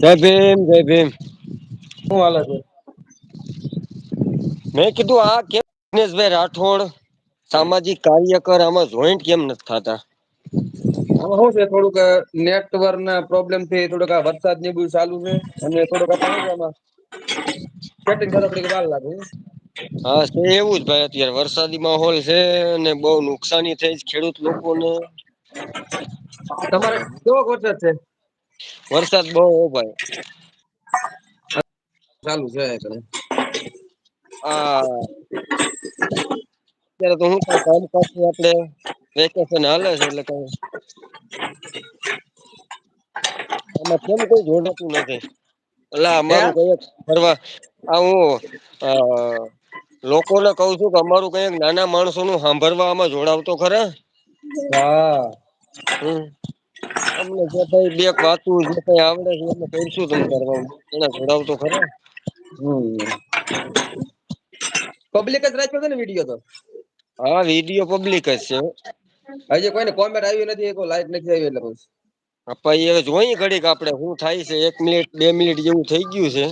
જય ભીમ જય ભીમ. શું હાલે છે? મેં કીધું આ કેમ દિનેશભાઈ રાઠોડ સામાજિક કાર્યકર આમાં જોઈન્ટ કેમ નથી થતા? આમાં શું છે થોડુંક નેટવર્ક ના પ્રોબ્લેમથી થોડુક વરસાદની બધું ચાલુ છે અને થોડુંક સેટિંગ થતા થોડીક વાર લાગે હા છે એવું જ ભાઈ અત્યારે વરસાદી માહોલ છે અને બહુ નુકસાની થઈ ખેડૂત લોકોને. તમારે કેવો વરસાદ છે? વરસાદ બહુ હો ભાઈ. ચાલુ છે હા. અત્યારે તો હું ક કામકાજ આપણે. વેકેશન હાલે છે એટલે કઈ. આમાં કેમ કોઈ જોડાતું નથી. એટલે અમારું કઈ ફરવા આ હું લોકોને કઉ છું કે અમારું કંઈક નાના માણસો નું સાંભળવાવામાં જોડાવતો ખરા. હા. હમ. અમને જે કઈ બે વાતું જે કઈ આવડે છે એ કઈશું તમે કરવા એને ઘોડાવ તો ખરા પબ્લિક જ રાખ્યો છે ને વીડિયો તો? હા વીડિયો પબ્લિક જ છે. હજી કોઈને કોમેન્ટ આવી નથી લાઈક નથી આવી એટલે પછ. એ જોઈ ઘડીક આપડે શું થાય છે એક મિનિટ બે મિનિટ જેવું થઈ ગયું છે.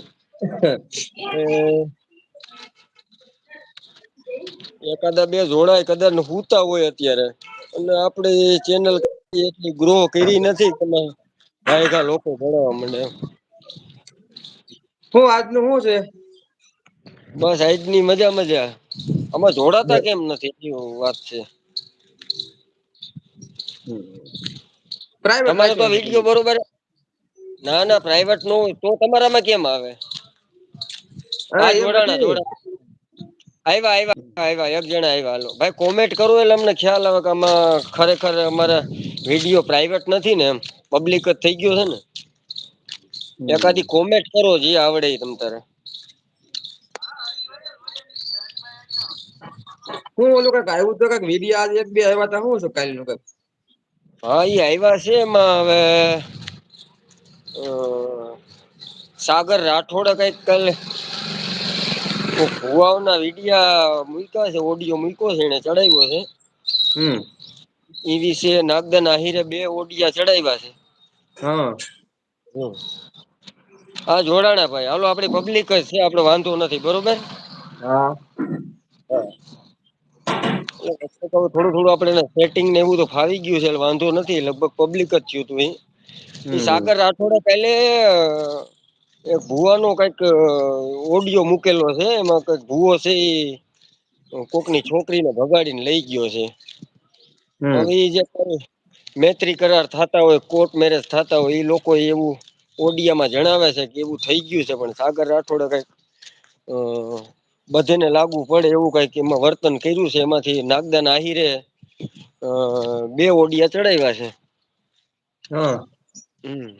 એકાદા બે જોડાય કદાચ હુતા હોય અત્યારે. અને આપડે ચેનલ એટલી ગ્રો કરી નથી તમે ગાયગા લોકો ભણવા માંડે હું આજનું શું છે? બસ આજની મજા મજા. આમાં જોડાતા કેમ નથી એ વાત છે. પ્રાઇવેટ તમારો તો વીડિયો બરોબર ના ના પ્રાઇવેટનું તો તમારામાં કેમ આવે? આ જોડાણા નથી જોડા આવ્યા આવ્યા આવ્યા એક જણા આવ્યા ભાઈ કોમેન્ટ કરવું એટલે અમને ખ્યાલ આવે કે આમાં ખરેખર અમારે વીડિયો પ્રાઇવેટ નથી ને એમ. પબ્લિક જ થઈ ગયો છે ને. એકાદી કોમેન્ટ કરો જે આવડે તમ તારે. હું ઓલું કંઈક આવ્યું તો કંઈક વીડિયો આજે એક બે આવ્યા તા હું છું કાલનું કંઈક? હા એ આવ્યા છે એમાં હવે સાગર રાઠોડ કંઈક કલે ભુવાઓ ના વિડિયા મૂક્યા છે ઓડિયો મૂક્યો છે એને ચડાવ્યો છે. હમ. એ વિશે નાગદન આહિરે બે ઓડિયા ચડાવ્યા છે. હા. આ જોડાણા ભાઈ. હાલો આપણી પબ્લિક જ છે આપણે વાંધો નથી બરોબર? હા. થોડું થોડું આપણે સેટિંગ ને એવું તો ફાવી ગયું છે વાંધો નથી લગભગ પબ્લિક જ થયું તું એ સાગર રાઠોડે પેલે એ ભુવા નો કંઈક ઓડિયો મૂકેલો છે એમાં કંઈક ભુવો છે એ કોકની છોકરીને ભગાડીને લઈ ગયો છે. હવે જે મૈત્રી કરાર થતા હોય કોર્ટ મેરેજ થતા હોય એ લોકો એવું ઓડિયામાં જણાવે છે કે એવું થઈ ગયું છે પણ સાગર રાઠોડે કંઈક બધેને લાગુ પડે એવું કંઈક એમાં વર્તન કર્યું છે એમાંથી નાગદાન આહિરે બે ઓડિયા ચડાવ્યા છે. હા. હમ.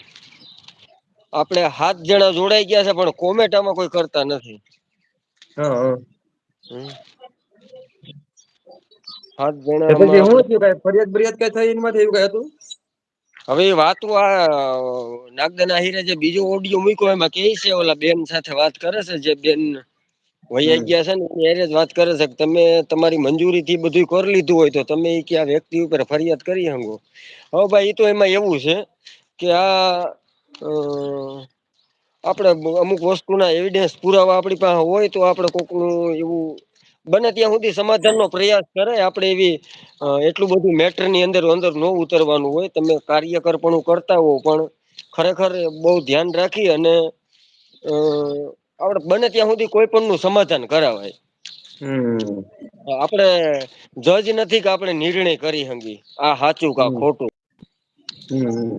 આપડે હાથ જણા જોડાઈ ગયા છે પણ કોમેટામાં કોઈ કરતા નથી. હું થયું કઈ ફરિયાદ બરિયાદ કઈ થઈ એમાં એવું કઈ હતું? હવે વાતું આ નાગદા આહિરે જે બીજો ઓડિયો મૂક્યો એમાં કે છે ઓલા બેન સાથે વાત કરે છે જે બેન વૈયા હમ ગયા છે ને એરે જ વાત કરે છે કે તમે તમારી મંજૂરી થી બધું કરી લીધું હોય તો તમે ક્યાં વ્યક્તિ ઉપર ફરિયાદ કરી હંગો? હવે ભાઈ તો એમાં એવું છે કે આ અ આપડે અમુક વસ્તુના એવિડન્સ પુરાવા આપણી પાસે હોય તો આપણે કોકનું એવું બને ત્યાં સુધી સમાધાનનો પ્રયાસ કરે. આપણે એવી એટલું બધું મેટરની અંદર અંદર ન ઉતરવાનું હોય. તમે કાર્યકરપણું કરતા હો પણ ખરેખર બહુ ધ્યાન રાખી અને આપણે બને ત્યાં સુધી કોઈ પણ નું સમાધાન કરાવાય. આપણે જજ નથી કે આપણે નિર્ણય કરી હંગી. આ સાચું કે ખોટું? હમ.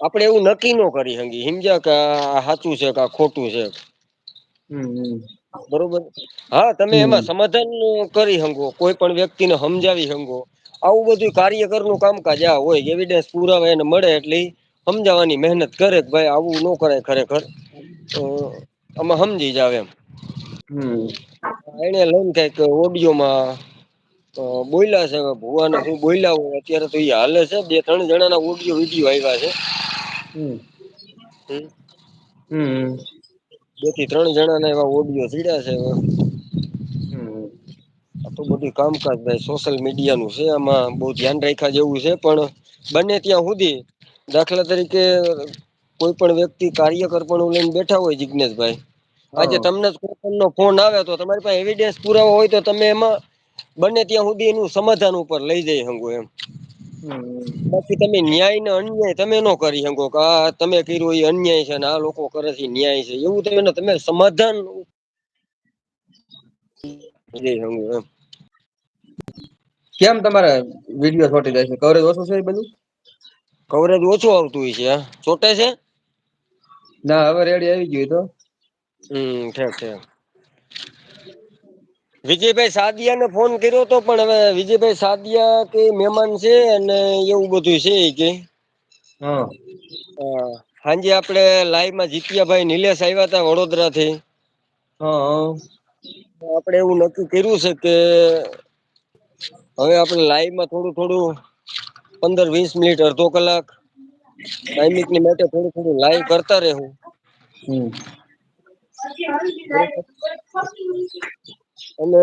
આપડે એવું નક્કી ન કરી હંગી સમજ્યા કે આ સાચું છે કે આ ખોટું છે? બરોબર? હા તમે એમાં સમાધાન કરી હંગો કોઈ પણ વ્યક્તિને સમજાવી હંગો આવું બધું કાર્યકરનું કામકાજ આ હોય એવિડન્સ પુરાવા એને મળે એટલે સમજાવવાની મહેનત કરે કે ભાઈ આવું ન કરાય ખરેખર. તો આમાં સમજી જાવ એમ. એને લઈને કંઈક ઓડિયોમાં બોયલા છે ભુવાને શું બોયલા હોય અત્યારે તો એ હાલે છે. બે ત્રણ જણા ના ઓડિયો વીડિયો આવ્યા છે. બેથી ત્રણ જણા ના એવા ઓડિયો ચીડ્યા છે આ તો બધું કામકાજ ભાઈ સોશિયલ મીડિયા નું છે. આમાં બહુ ધ્યાન રાખ્યા જેવું છે. પણ બને ત્યાં સુધી દાખલા તરીકે કોઈ પણ વ્યક્તિ કાર્યકર પણ લઈને બેઠા હોય જિજ્ઞેશભાઈ આજે તમને તમને નો ફોન આવે તો તમારી પાસે એવિડન્સ પુરાવો હોય તો તમે એમાં બંને ત્યાં સુધી એનું સમાધાન ઉપર લઈ જઈ હગો એમ. બાકી તમે ન્યાય ને અન્યાય તમે ન કરી શકો કે આ તમે કર્યું એ અન્યાય છે અને આ લોકો કરે છે ન્યાય છે. એવું તમે તમે સમાધાન જી હ એમ. કેમ તમારે વીડિયો છોટી જાય છે? કવરેજ ઓછું છે એ બધું? કવરેજ ઓછું આવતું હોય છે ચોટે છે? ના હવે રેડી આવી ગયું તો. હમ ઠીક ઠીક. વિજયભાઈ સાદિયા ને ફોન કર્યો તો પણ હવે વિજયભાઈ સાદિયા કે મહેમાન છે અને એવું બધું છે કે. હાજ આપડે લાઈવમાં જીત્યા ભાઈ નિલેશ આવ્યા હતા વડોદરા થી હા. આપડે એવું નક્કી કર્યું છે કે હવે આપણે લાઈવમાં થોડું થોડું પંદર વીસ મિનિટ અડધો કલાક ટાઈમિંગની માટે થોડું થોડું લાઈવ કરતા રહેવું. અને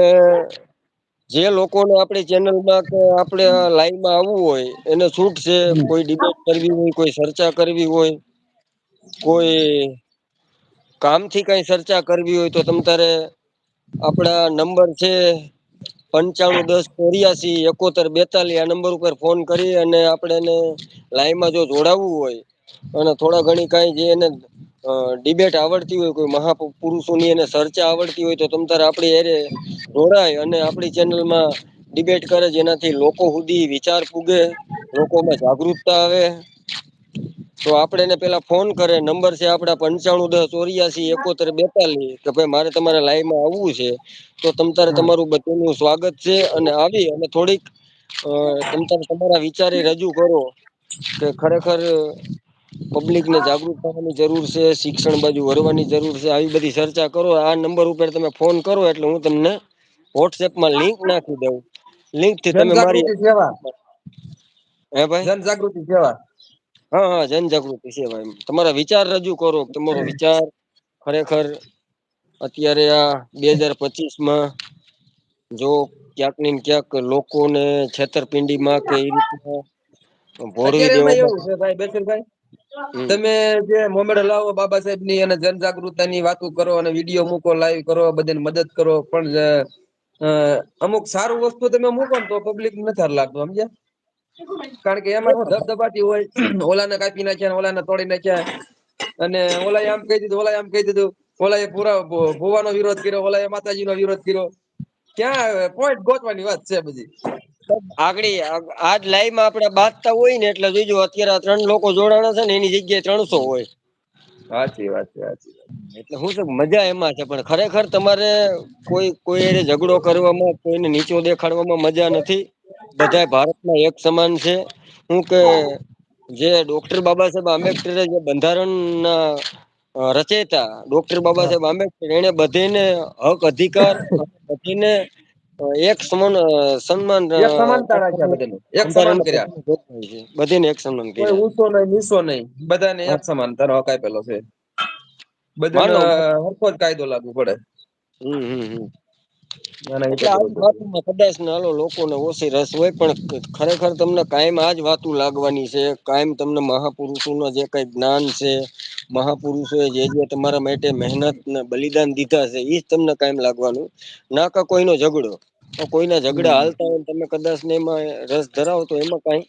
જે લોકોને આપડી ચેનલમાં કે આપણે લાઈવમાં આવવું હોય એને છૂટ છે કોઈ ડિબેટ કરવી હોય કોઈ ચર્ચા કરવી હોય કોઈ કામથી કઈ ચર્ચા કરવી હોય તો તમ તારે આપડા નંબર છે પંચાણું દસ ચોર્યાસી એકોતેર બેતાલીસ આ નંબર ઉપર ફોન કરી અને આપણે એને લાઈવમાં જો જોડાવવું હોય અને થોડા ઘણી કાંઈ જે એને ડિબેટ આવડતી હોય કોઈ મહાપુરુષોની એને ચર્ચા આવડતી હોય તો તમ તારે આપણી એરે જોડાય અને આપણી ચેનલમાં ડિબેટ કરે જેનાથી લોકો સુધી વિચાર પૂગે લોકોમાં જાગૃતતા આવે. તો આપણે એને પેલા ફોન કરે નંબર છે આપણા પંચાણું દસ ચોર્યાસી એકોતેર બેતાલીસ કે ભાઈ મારે તમારે લાઈવમાં આવવું છે તો તમ તારે તમારું બધાનું સ્વાગત છે અને આવી અને થોડીક અ તમ તમારા વિચારે રજૂ કરો કે ખરેખર પબ્લિક ને જાગૃત થવાની જરૂર છે શિક્ષણ બાજુ વરવાની જરૂર છે આવી બધી ચર્ચા કરો. આ નંબર ઉપર તમે ફોન કરો એટલે હું તમને વોટ્સએપમાં લિંક નાખી દઉં. લિંકથી તમે મારી હે ભાઈ? જનજાગૃતિ સેવા. હા હા જનજાગૃતિ સેવા એમ. તમારા વિચાર રજૂ કરો તમારો વિચાર ખરેખર અત્યારે આ બે હજાર પચીસમાં જો ક્યાંક ને ક્યાંક લોકોને છેતરપિંડી માં કે એ રીતના ભોરવી દેવા ભાઈ એવું ભાઈ બેસલભાઈ હમ તમે જે મોમેડ લાવો બાબા સાહેબની અને જનજાગૃતા ની વાતો કરો અને વીડિયો મૂકો લાઈવ કરો, બધાને મદદ કરો. પણ અમુક સારું વસ્તુ તમે મૂકો ને તો પબ્લિક નથી સારું લાગતું, સમજ્યા? કારણ કે એમાં હું ધબધબાટી હોય, ઓલાને કાપી નાખ્યા ઓલાને તોડી નાખ્યા. અને ઓલા આમ કહી દીધું ઓલા આમ કહી દીધું. ઓલા એ પુરા ભુવાનો વિરોધ કર્યો ઓલા એ માતાજી નો વિરોધ કર્યો. ક્યાં પોઈન્ટ ગોતવાની વાત છે બધી. આગળી આજ લાઈવમાં આપડે બાંધતા હોય ને એટલે જોઈજો અત્યારે ત્રણ લોકો જોડાણા છે ને એની જગ્યાએ ત્રણસો હોય. સાચી વાત છે સાચી વાત એટલે હું છે મજા એમાં છે પણ ખરેખર તમારે કોઈ કોઈ ઝઘડો કરવામાં કોઈને નીચો દેખાડવામાં મજા નથી. બધા ભારતમાં એક સમાન છે. હું કે જે ડોક્ટર બાબા સાહેબ આંબેડકરે જે બંધારણ ના રચેતા ડોક્ટર બાબા સાહેબ આંબેડકર એને બધીને હક અધિકાર બધીને એક સમાન સન્માન એક સમાનતા રાખ્યા બધાને. એક સમાન કર્યા. બધાને એક સન્માન કોઈ કર્યા. ઊંચો નહીં નીચો નહીં. બધાને એક સમાન તારો હકાય પેલો છે. બધાને હરખો જ કાયદો લાગુ પડે. હમ હમ હમ. એટલે વિશે આવી કદાચ નાલો લોકોને ઓછી રસ હોય પણ ખરેખર તમને કાયમ આજ વાતો લાગવાની છે. કાયમ તમને મહાપુરુષો ન જે કઈ જ્ઞાન છે મહાપુરુષો એ જે જે તમારા માટે મહેનત ને બલિદાન દીધા છે એજ તમને કાયમ લાગવાનું. ના કે કોઈનો ઝઘડો? કોઈના ઝઘડા હાલતા હોય તમે કદાચ ને એમાં રસ ધરાવો તો એમાં કઈ?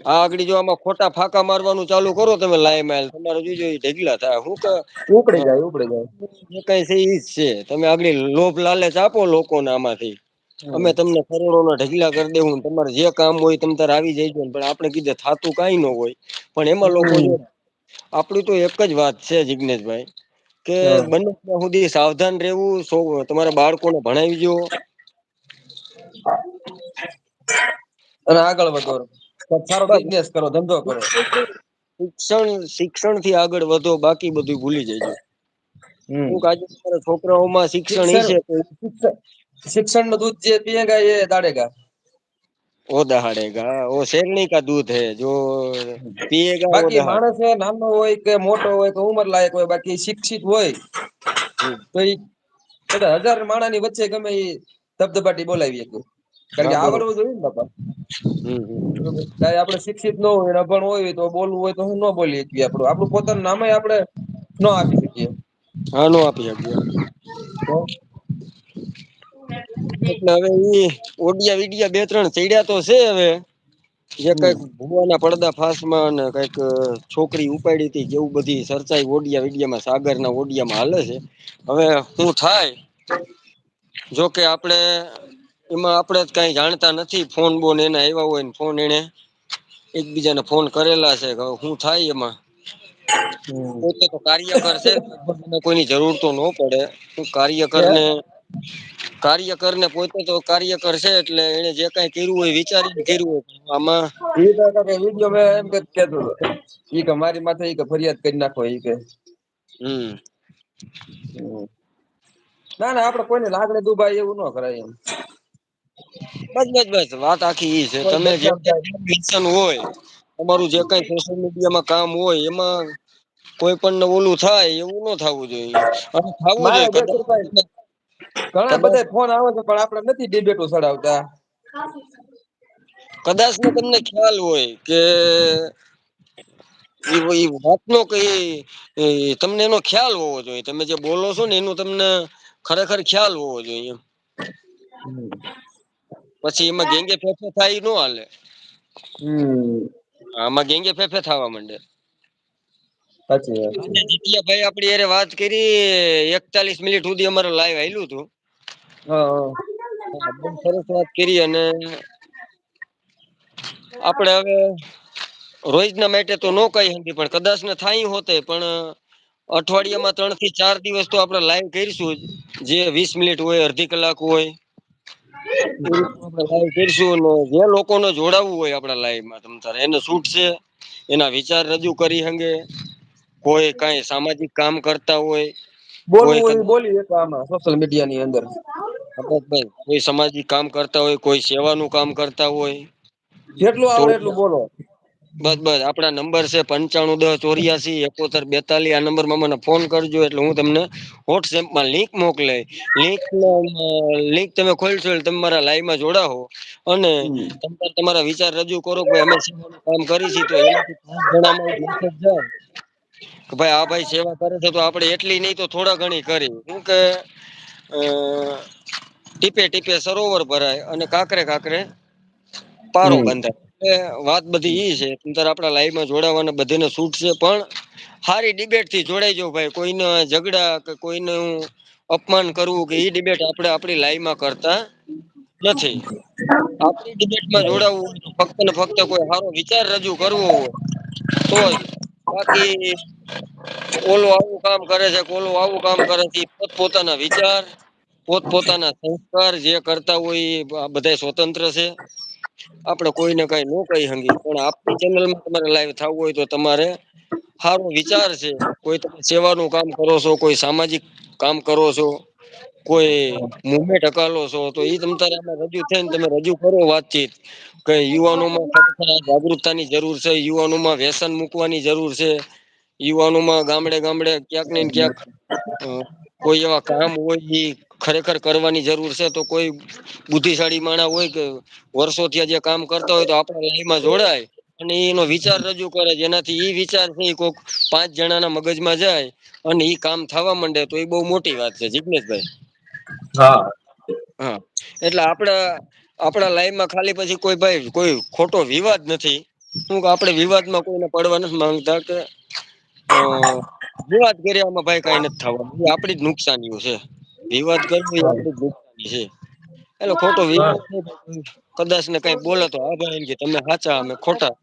આ આગળ જો આમાં ખોટા ફાકા મારવાનું ચાલુ કરો તમે લાઈ માલ તમારે જોજો એ ઢગલા થાય. હું ઉપડી જાય ઉપડી જાય. જે કઈ છે એજ છે. તમે આગળ લોભ લાલચ આપો લોકોને આમાંથી. અમે તમને કરોડો ના ઢગલા કરી દેવું તમારે જે કામ હોય તમે તારે આવી જઈજો પણ આપણે કીધે થાતું કઈ ન હોય. પણ એમાં લોકો આપણી આપડી તો એક જ વાત છે જિજ્ઞેશભાઈ કે બંને સુધી સાવધાન રહેવું તમારા બાળકોને ભણાવી ભણાવીજો અને આગળ વધો. સારો બિઝનેસ કરો ધંધો કરો. શિક્ષણ શિક્ષણથી આગળ વધો બાકી બધું ભૂલી જજો. હું આજે છોકરાઓમાં શિક્ષણ છે શિક્ષણનું દૂધ જે પીએગા એ દાડેગા. ઓ દહાડેગા ઓ શેરણી કા દૂધ હે? જો પીએગા બાકી માણસ હે નાનો હોય કે મોટો હોય કે ઉંમર લાયક હોય બાકી શિક્ષિત હોય તો એ હજાર માણા ની વચ્ચે ગમે એ ધબધબાટી બોલાવી હતું કારણ કે આવડવું જોઈએ ને બાપા. કાઈ આપડે શિક્ષિત ન હોય અભણ હોય તો બોલવું હોય તો હું ન બોલી શકીએ આપણું. પોતાનું નામે આપણે ન આપી શકીએ. હા ન આપી શકીએ. એટલે હવે ઈ ઓડિયા વિડિયા બે ત્રણ ચડ્યા તો છે હવે. જે કંઈક ભુવાના પડદા ફાસમાં અને કંઈક છોકરી ઉપાડી હતી જેવું બધી સરચાઈ ઓડિયા વિડિયામાં સાગર ના ઓડિયામાં હાલે છે. હવે હું થાય જોકે આપડે એમાં આપડે જ કઈ જાણતા નથી. ફોન બોન એને આવ્યા હોય ને ફોન એને એકબીજાને ફોન કરેલા છે હું થાય એમાં. પોતે તો કાર્ય કરશે કોઈની જરૂર તો ન પડે. કે કાર્યકરને કાર્યકર ને પોતે તો કાર્ય કરશે એટલે એને જે કઈ કર્યું હોય વિચારીને કર્યું હોય આમાં વીડિયો મે એમ કેતો ઈ કે મારી માથે કે ફરિયાદ કરી નાખો એ કે. હમ. ના ના આપડે કોઈને લાગણી દુભાઈ એવું ના કરાય એમ. બસ બસ બસ. વાત આખી એ છે. તમે જે બદનામ હોય તમારું જે કઈ સોશિયલ મીડિયામાં કામ હોય એમાં કોઈ પણ ઓલું થાય એવું ન થવું જોઈએ. અને થવું જોઈએ ઘણા બધા ફોન આવે છે પણ આપણે નથી ડિબેટો ચડાવતા. કદાચ ને તમને ખ્યાલ હોય કે એ વાતનો કઈ તમને એનો ખ્યાલ હોવો જોઈએ. તમે જે બોલો છો ને એનું તમને ખરેખર ખ્યાલ હોવો જોઈએ પછી એમાં ગેંગે ફેફે થાય નો હાલે. આમાં ગેંગે ફેફે થવા માંડે. પછી જીતિયા ભાઈ આપડી યારે વાત કરી એકતાલીસ મિનિટ સુધી અમારે લાઈવ આવેલું હતું. સરસ વાત કરી અને આપણે હવે રોહિતના માટે તો નો કહી હતી પણ કદાચ ને થાય હોતે પણ અઠવાડિયામાં ત્રણથી ચાર દિવસ તો આપડે લાઈવ કરીશું જે વીસ મિનિટ હોય અડધી કલાક હોય. લાઈવ કરીશું જે લોકોને જોડાવવું હોય આપણા લાઈવમાં તમ તારે એને છૂટ છે? એના વિચાર રજૂ કરી હંગે. કોઈ કઈ સામાજિક કામ કરતા હોય બોલવું બોલી આમાં સોશિયલ મીડિયા ની અંદર. કોઈ સામાજિક કામ કરતા હોય કોઈ સેવાનું કામ કરતા હોય જેટલું આવડે એટલું બોલો. બસ બસ. આપડા નંબર છે પંચાણું દસ ચોર્યાસી એકોતેર બેતાલીસ. આ નંબરમાં મને ફોન કરજો એટલે હું તમને વોટ્સએપમાં લિંક મોકલે લિંક લિંક તમે ખોલશો એટલે તમે મારા લાઈવમાં જોડાહો. અને તમે તમારા વિચાર રજૂ કરો કે અમે કામ કરી તો એનાથી જાય કે ભાઈ આ ભાઈ સેવા કરે છે તો આપણે એટલી નહીં તો થોડા ઘણી કરી શું કે ટીપે ટીપે સરોવર ભરાય અને કાકરે કાકરે પારો બંધાય. વાત બધી ઈ છે. અંદર આપડા લાઈવમાં જોડાવાના બધાને છૂટ છે, પણ હારી ડિબેટથી જોડાઈ જાવ ભાઈ. કોઈને ઝઘડા કે કોઈને અપમાન કરવું કે ઈ ડિબેટ આપણે આપણી લાઈવમાં કરતા નથી. આપણી ડિબેટમાં જોડાવવું હોય ફક્ત ને ફક્ત કોઈ સારો વિચાર રજૂ કરવો હોય તો બાકી ઓલું આવું કામ કરે છે ઓલું આવું કામ કરે છે પોત પોતાના વિચાર પોત પોતાના સંસ્કાર જે કરતા હોય એ બધા સ્વતંત્ર છે. આપડે કોઈને કઈ ન કહી હંગી પણ આપણી ચેનલમાં તમારે લાઈવ થવું હોય તો તમારે સારો વિચાર છે. કોઈ તમે સેવાનું કામ કરો છો, કોઈ સામાજિક કામ કરો છો, કોઈ મુવમેન્ટ હકાલો છો, તો એ તમ તારે આમાં રજૂ થઈને તમે રજૂ કરો વાતચીત. કે યુવાનોમાં ખરેખર જાગૃતતા જરૂર છે, યુવાનોમાં વ્યસન મૂકવાની જરૂર છે, યુવાનોમાં ગામડે ગામડે ક્યાંક ને ક્યાંક કોઈ એવા કામ હોય ખરેખર કરવાની જરૂર છે તો કોઈ બુદ્ધિશાળી માણા હોય કે વર્ષો થયા જે કામ કરતા હોય તો આપડા લાઈમાં જોડાય અને એનો વિચાર રજૂ કરે. જેનાથી એ વિચાર છે કોક પાંચ જણા ના મગજમાં જાય અને એ કામ થવા માંડે તો એ બહુ મોટી વાત છે. જીગ્નેશભાઈ? હા. હા. એટલે આપડા આપડા લાઈફમાં ખાલી પછી કોઈ ભાઈ કોઈ ખોટો વિવાદ નથી. શું આપડે વિવાદમાં કોઈને પડવા નથી માંગતા કે વિવાદ કર્યામાં ભાઈ કઈ નથી થવાનું. આપણી જ નુકસાનીઓ છે. વિવાદ કરવો એ નુકસાની છે. એટલે ખોટો વિવાદ કદાચ ને કઈ બોલો તો આ ભાઈ કે તમે સાચા અમે ખોટા.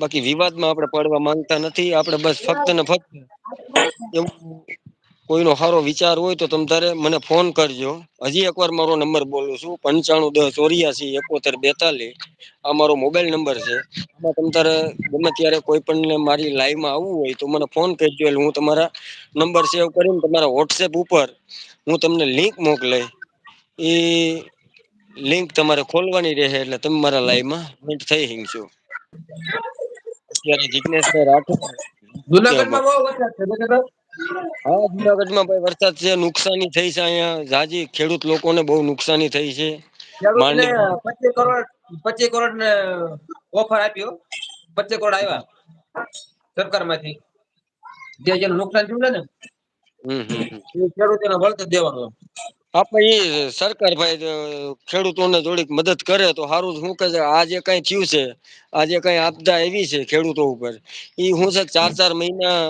બાકી વિવાદમાં આપણે પડવા માંગતા નથી આપડે બસ ફક્ત ને ફક્ત એવું કોઈ ન સારો વિચાર હોય તો તમ તારે મને ફોન કરજો. હજી એક વાર મારો નંબર બોલું છું પંચાણું દસ ચોર્યાસી એકોતેર બેતાલીસ. આ મારો મોબાઈલ નંબર છે. આમાં તમ તારે ગમે ત્યારે કોઈ પણ મારી લાઈવમાં આવવું હોય તો મને ફોન કરજો. એટલે હું તમારા નંબર સેવ કરીને તમારા વોટ્સએપ ઉપર હું તમને લિંક મોકલાઈ એ લિંક તમારે ખોલવાની રહે એટલે તમે મારા લાઈવમાં થઈ હિંગશો અત્યારે જિગ્નેશભાઈ રાઠોડ જુનાગઢમાં બહુ વરસાદ છે હા જુનાગઢમાં ભાઈ વરસાદ છે નુકસાની થઈ છે અહીંયા. જાજી ખેડૂત લોકોને બહુ નુકસાની થઈ છે. પચીસ કરોડ પચીસ કરોડ ને ઓફર આપ્યો પચીસ કરોડ આવ્યા સરકારમાંથી જે જેનું નુકસાન થયું ને ખેડૂતોને વળતર દેવાનું. આપણે સરકાર ભાઈ ખેડૂતોને થોડીક મદદ કરે તો સારું શું કે આજે કઈ થયું છે? આજે કઈ આપદા આવી છે ખેડૂતો ઉપર? ઈ હું છે ચાર ચાર મહિના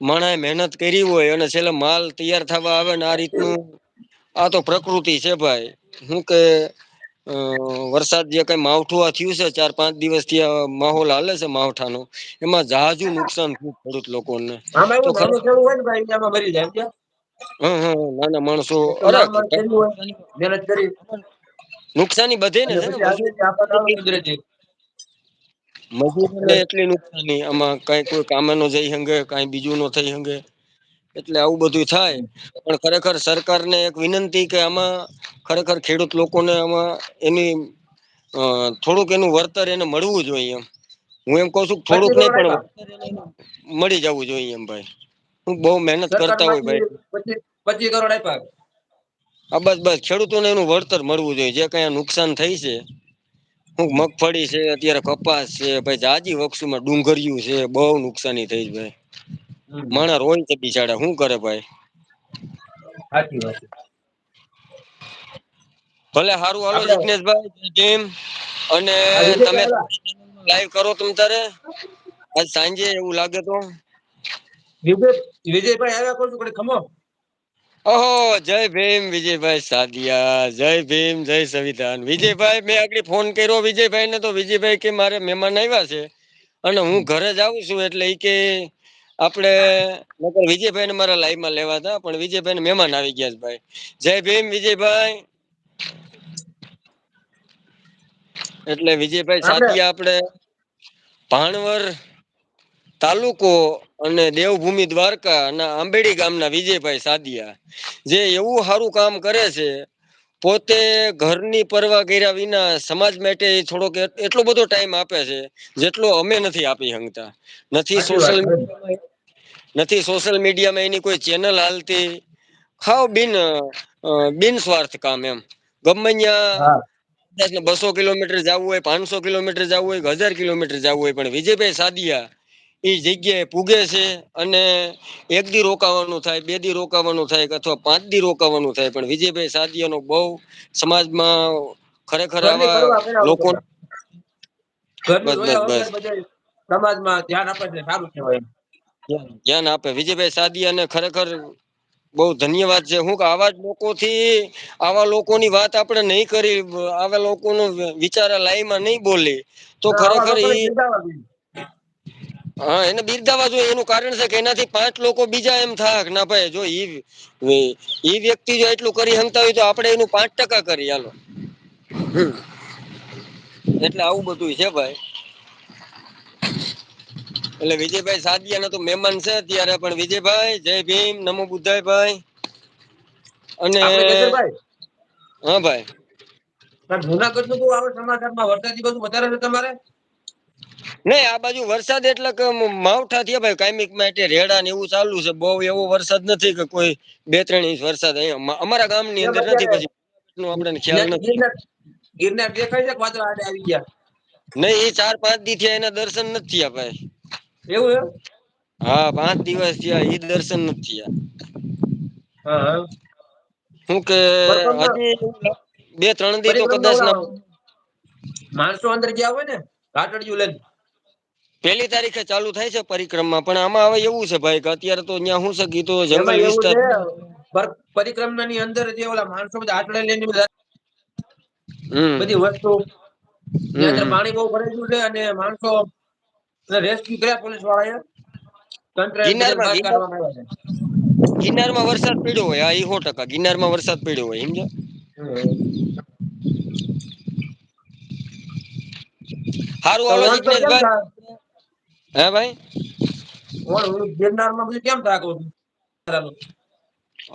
માણસે મહેનત કરી હોય અને છેલ્લે માલ તૈયાર થવા આવે ને આ રીતનું આ તો પ્રકૃતિ છે ભાઈ. હું કે વરસાદ જે કઈ માવઠું આ થયું છે ચાર પાંચ દિવસથી આ માહોલ હાલે છે માવઠાનો એમાં જહાજુ નુકસાન થયું ખેડૂત લોકોને. તો એવું નાનું માણસો અરે નુકસાની બધે ને મજૂરોને એટલી નુકસાની આમાં કઈ કોઈ કામે નો જઈ હંગે કઈ બીજું નો થઈ હંગે. એટલે આવું બધું થાય. પણ ખરેખર સરકારને એક વિનંતી કે આમાં ખરેખર ખેડૂત લોકોને આમાં એની થોડુંક એનું વળતર એને મળવું જોઈએ એમ. હું એમ કઉ છું કે થોડુંક નહીં પણ મળી જવું જોઈએ એમ ભાઈ. હું બહુ મહેનત કરતા હોય ભાઈ. પચીસ કરોડ આપ્યા. આ બસ બસ. ખેડૂતોને એનું વળતર મળવું જોઈએ. જે કઈ નુકસાન થઈ છે મગફળી છે અત્યારે કપાસ છે ભાઈ જાજી વક્ષુમાં ડુંગળિયું છે બહુ નુકસાની થઈ ભાઈ. હમ. માણા રોય છે બિચારા શું કરે ભાઈ? સાચી વાત ભલે હારું હાલો આપડે જિગ્નેશભાઈ અને તમે લાઈવ કરો તમ તારે? આજ સાંજે એવું લાગે તો? વિજયભાઈ આવ્યા છું ખમો. ઓહો જય ભીમ વિજયભાઈ સાદિયા જય ભીમ જય સંવિધાન. વિજયભાઈ મેં આગળ ફોન કર્યો વિજયભાઈ ને તો વિજયભાઈ કે મારે મહેમાન આવ્યા છે. અને હું ઘરે જ આવું છું એટલે કે આપણે નકર વિજયભાઈ ને મારા લાઈવમાં લેવા હતા પણ વિજયભાઈ ને મહેમાન આવી ગયા છે ભાઈ. જય ભીમ વિજયભાઈ. એટલે વિજયભાઈ સાદિયા આપડે ભાણવર તાલુકો અને દેવભૂમિ દ્વારકા અને આંબેડી ગામના વિજયભાઈ સાદિયા જે એવું સારું કામ કરે છે પોતે ઘરની પરવા કર્યા વિના સમાજ માટે થોડોક એટલો બધો ટાઈમ આપે છે જેટલો અમે નથી આપી શકતા નથી સોશિયલ મીડિયામાં નથી સોશિયલ મીડિયામાં એની કોઈ ચેનલ હાલતી. ખાવ બિન બિન સ્વાર્થ કામ એમ. ગમે ત્યાં બસો કિલોમીટર જવું હોય પાંચસો કિલોમીટર જવું હોય હજાર કિલોમીટર જવું હોય પણ વિજયભાઈ સાદિયા એ જગ્યાએ પૂગે છે અને એક દી રોકાવાનું થાય બે દી રોકાવાનું થાય અથવા પાંચ દી રોકાવાનું થાય. પણ વિજયભાઈ સાદિયાનો બહુ સમાજમાં ખરેખર આવા લોકો બસ બસ બસ. સમાજમાં ધ્યાન આપે છે સારું ધ્યાન આપે. વિજયભાઈ સાદિયાને ખરેખર બહુ ધન્યવાદ છે. હું કે આવા જ લોકો થી આવા લોકોની વાત આપણે નહીં કરી આવા લોકોનો વિચાર લાઈમાં નહીં બોલી. તો ખરેખર જોઈએ. હા એને બિરદાવા જોઈએ. એનું કારણ છે કે એનાથી પાંચ લોકો બીજા એમ થાય ના ભાઈ જો ઈ ઈ વ્યક્તિ જો એટલું કરી હંગતા હોય તો આપડે એનું પાંચ ટકા કરી હાલો. એટલે આવું બધું છે ભાઈ. એટલે વિજયભાઈ સાદિયા ના તો મહેમાન છે અત્યારે પણ વિજયભાઈ જય ભીમ નમો બુદ્ધાય ભાઈ. અને હા ભાઈ. જુનાગઢનું બહુ આવે સમાચારમાં. વરસાદી બધું વધારે છે તમારે? નહીં આ બાજુ વરસાદ એટલે કે માવઠા થયા ભાઈ. કાયમિક માટે રેડા ને એવું ચાલુ છે. બહુ એવો વરસાદ નથી કે કોઈ બે ત્રણ ઇંચ વરસાદ અહીંયા. અમારા ગામની અંદર નથી પછી. આપણને ખ્યાલ નથી. ગિરનાર ગિરનાર દેખાય છે કે આડે આવી ગયા? નહીં એ ચાર પાંચથી થયા એના દર્શન નથી થયા ભાઈ. એવું હા પાંચ દિવસ થયા એ દર્શન નથી થયા. હા હા. હું કે હજી બે ત્રણ દી તો કદાચ ના માણસો અંદર ગયા હોય ને ઘાટડિયું લઈને? પેલી તારીખે ચાલુ થાય છે પરિક્રમા પણ આમાં હવે એવું છે ભાઈ કે અત્યારે તો અહીંયા હું છે તો જંગલ વિસ્તાર પરિક્રમા ની અંદર જે ઓલા માણસો બધા આટડા લઈને બધી વસ્તુ પાણી બહુ ભરાઈ ગયું છે અને માણસો રેસ્ક્યુ કર્યા પોલીસવાળા એ તંત્ર બધાને ગિરનારમાં બહાર ગિરનાર કાઢવામાં આવ્યા છે. ગિરનારમાં વરસાદ પડ્યો હોય આ સો ટકા ગિરનારમાં વરસાદ પડ્યો હોય સમજ્યા સારું હાલો વણ તો કેમ જિગ્નેશભાઈ થાય હે ભાઈ? ગિરનારમાં બધું કેમ થાકું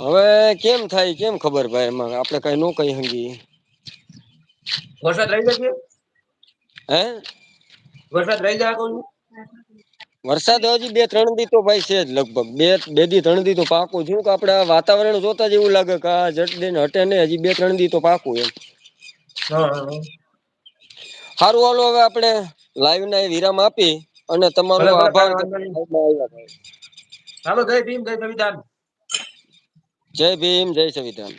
હવે કેમ થાય કેમ ખબર ભાઈ એમાં? આપડે કઈ નો કઈ હંગી વરસાદ રહી જશે? હે? વરસાદ રહી જાય કોઈ વરસાદ હજી બે ત્રણ દી તો ભાઈ છે જ લગભગ. બે બે દી ત્રણ દી તો પાકું છું. કે આપડે વાતાવરણ જો એવું લાગે કે આ જટ દઈને હટે નહીં હજી બે ત્રણ દી તો પાકું એમ. સારું હાલો હવે આપણે લાઈવ ના વિરામ આપી. અને તમારો આભાર. હાલો જય ભીમ જય સંવિધાન. જય ભીમ જય સંવિધાન.